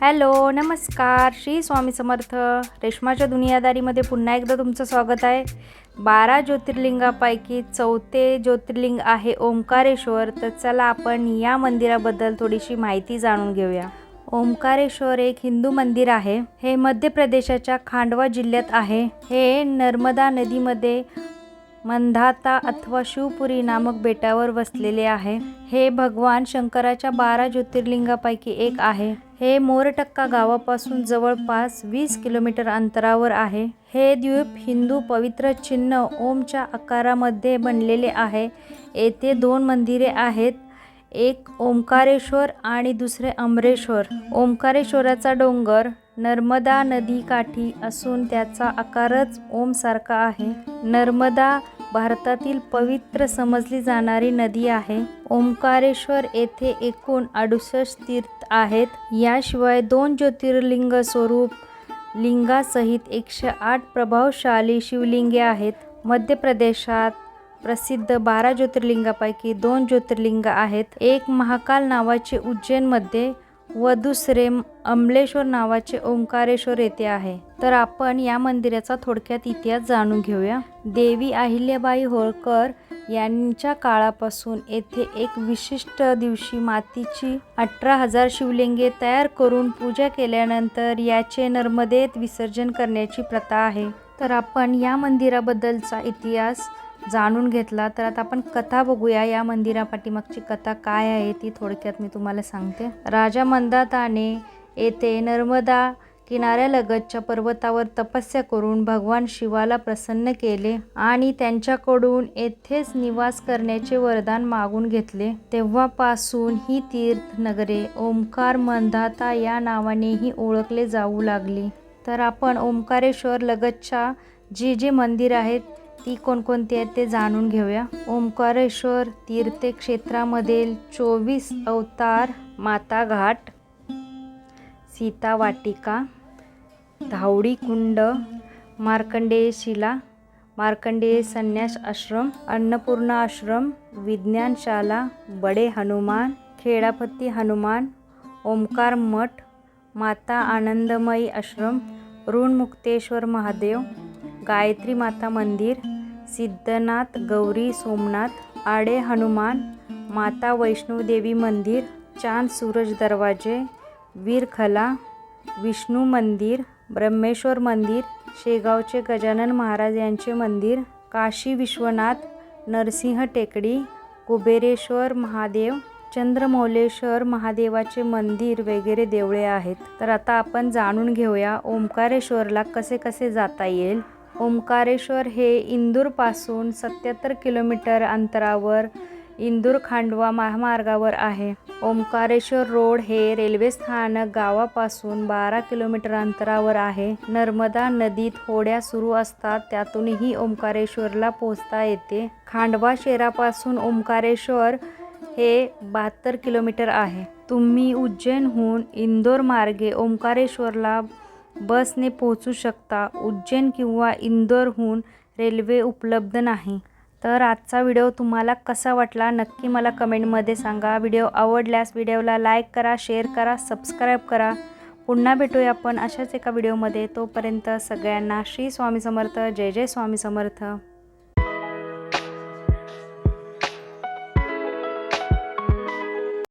Hello नमस्कार. श्री स्वामी समर्थ. रेशमाच्या दुनियादारीमध्ये पुन्हा एकदा तुमचं स्वागत आहे. बारा ज्योतिर्लिंगापैकी चौथे ज्योतिर्लिंग आहे ओंकारेश्वर. तर चला आपण या मंदिराबद्दल थोडीशी माहिती जाणून घेऊया. ओंकारेश्वर एक हिंदू मंदिर आहे. हे मध्य प्रदेशाच्या खांडवा जिल्ह्यात आहे. हे नर्मदा नदीमध्ये मंधाता अथवा शिवपुरी नामक बेटावर वसलेले आहे. हे भगवान शंकराच्या बारा ज्योतिर्लिंगापैकी एक आहे. हे मोरटक्का गावापासून जवळपास वीस किलोमीटर अंतरावर आहे. हे द्वीप हिंदू पवित्र चिन्ह ओमच्या आकारामध्ये बनलेले आहे. येथे दोन मंदिरे आहेत. एक ओंकारेश्वर आणि दुसरे अमरेश्वर. ओंकारेश्वराचा डोंगर नर्मदा नदीकाठी असून त्याचा आकारच ओमसारखा आहे. नर्मदा भारतातील पवित्र समजली जाणारी नदी आहे. ओंकारेश्वर येथे एकूण अडुसष्ट तीर्थ आहेत. याशिवाय दोन ज्योतिर्लिंग स्वरूप लिंगासहित एकशे आठ प्रभावशाली शिवलिंगे आहेत. मध्य प्रदेशात प्रसिद्ध बारा ज्योतिर्लिंगापैकी दोन ज्योतिर्लिंग आहेत. एक महाकाल नावाचे उज्जैनमध्ये व दुसरे अमलेश्वर नावाचे ओंकारेश्वर येथे आहे. तर आपण या मंदिराचा थोडक्यात इतिहास जाणून घेऊया. देवी अहिल्याबाई होळकर यांच्या काळापासून येथे एक विशिष्ट दिवशी मातीची अठरा हजार शिवलिंगे तयार करून पूजा केल्यानंतर याचे नर्मदेत विसर्जन करण्याची प्रथा आहे. तर आपण या मंदिराबद्दलचा इतिहास जाणून घेतला. तर आता आपण कथा बघूया. या मंदिरापाठीमागची कथा काय आहे ती थोडक्यात मी तुम्हाला सांगते. राजा मंदाताने येथे नर्मदा किनाऱ्यालगतच्या पर्वतावर तपस्या करून भगवान शिवाला प्रसन्न केले आणि त्यांच्याकडून येथेच निवास करण्याचे वरदान मागून घेतले. तेव्हापासून ही तीर्थनगरे ओंकार मंदाता या नावानेही ओळखले जाऊ लागली. तर आपण ओंकारेश्वर लगतच्या जे जे मंदिर आहेत ती कोणकोणती आहेत ते जाणून घेऊया. ओंकारेश्वर तीर्थक्षेत्रामधील चोवीस अवतार माता घाट सीता वाटिका धावडी कुंड मार्कंडेय शिला मार्कंडेय संन्यास आश्रम अन्नपूर्णा आश्रम विज्ञानशाला बडे हनुमान खेडापती हनुमान ओंकार मठ माता आनंदमयी आश्रम ऋणमुक्तेश्वर महादेव गायत्री माता मंदिर सिद्धनाथ गौरी सोमनाथ आडे हनुमान माता वैष्णोदेवी मंदिर चांद सूरज दरवाजे वीरखला विष्णू मंदिर ब्रह्मेश्वर मंदिर शेगावचे गजानन महाराज यांचे मंदिर काशी विश्वनाथ नरसिंह टेकडी कुबेरेश्वर महादेव चंद्रमौलेश्वर महादेवाचे मंदिर वगैरे देवळे आहेत. तर आता आपण जाणून घेऊया ओंकारेश्वरला कसे कसे जाता येईल? ओंकारेश्वर हे इंदूरपासून सत्याहत्तर किलोमीटर अंतरावर इंदूर खांडवा महामार्गावर आहे. ओंकारेश्वर रोड हे रेल्वे स्थानक गावापासून बारा किलोमीटर अंतरावर आहे. नर्मदा नदीत होड्या सुरू असतात त्यातूनही ओंकारेश्वरला पोहोचता येते. खांडवा शहरापासून ओंकारेश्वर हे बहात्तर किलोमीटर आहे. तुम्ही उज्जैनहून इंदोर मार्गे ओंकारेश्वरला बसने पोहोचू शकता. उज्जैन किंवा इंदोरहून रेल्वे उपलब्ध नाही. तर आजचा व्हिडिओ तुम्हाला कसा वाटला नक्की मला कमेंटमध्ये सांगा. व्हिडिओ आवडल्यास व्हिडिओला लाईक करा शेअर करा सबस्क्राईब करा. पुन्हा भेटूया आपण अशाच एका व्हिडिओमध्ये. तोपर्यंत सगळ्यांना श्री स्वामी समर्थ. जय जय स्वामी समर्थ.